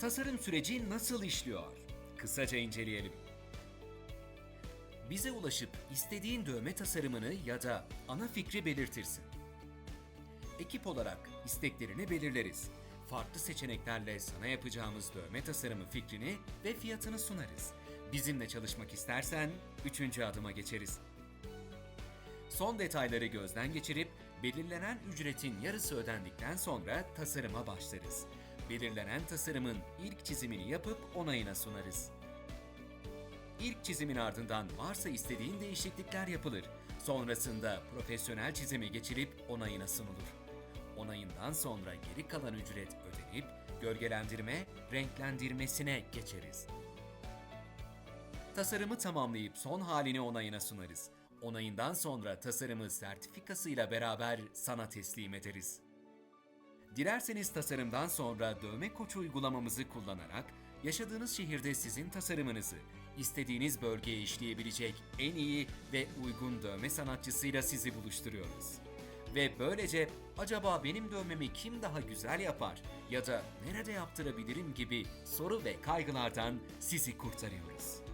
Tasarım süreci nasıl işliyor? Kısaca inceleyelim. Bize ulaşıp istediğin dövme tasarımını ya da ana fikri belirtirsin. Ekip olarak isteklerini belirleriz. Farklı seçeneklerle sana yapacağımız dövme tasarımı fikrini ve fiyatını sunarız. Bizimle çalışmak istersen üçüncü adıma geçeriz. Son detayları gözden geçirip belirlenen ücretin yarısı ödendikten sonra tasarıma başlarız. Belirlenen tasarımın ilk çizimini yapıp onayına sunarız. İlk çizimin ardından varsa istediğin değişiklikler yapılır. Sonrasında profesyonel çizime geçirip onayına sunulur. Onayından sonra geri kalan ücret ödenip gölgelendirme, renklendirmesine geçeriz. Tasarımı tamamlayıp son halini onayına sunarız. Onayından sonra tasarımı sertifikasıyla beraber sana teslim ederiz. Dilerseniz tasarımdan sonra dövme koçu uygulamamızı kullanarak yaşadığınız şehirde sizin tasarımınızı istediğiniz bölgeye işleyebilecek en iyi ve uygun dövme sanatçısıyla sizi buluşturuyoruz. Ve böylece acaba benim dövmemi kim daha güzel yapar ya da nerede yaptırabilirim gibi soru ve kaygılardan sizi kurtarıyoruz.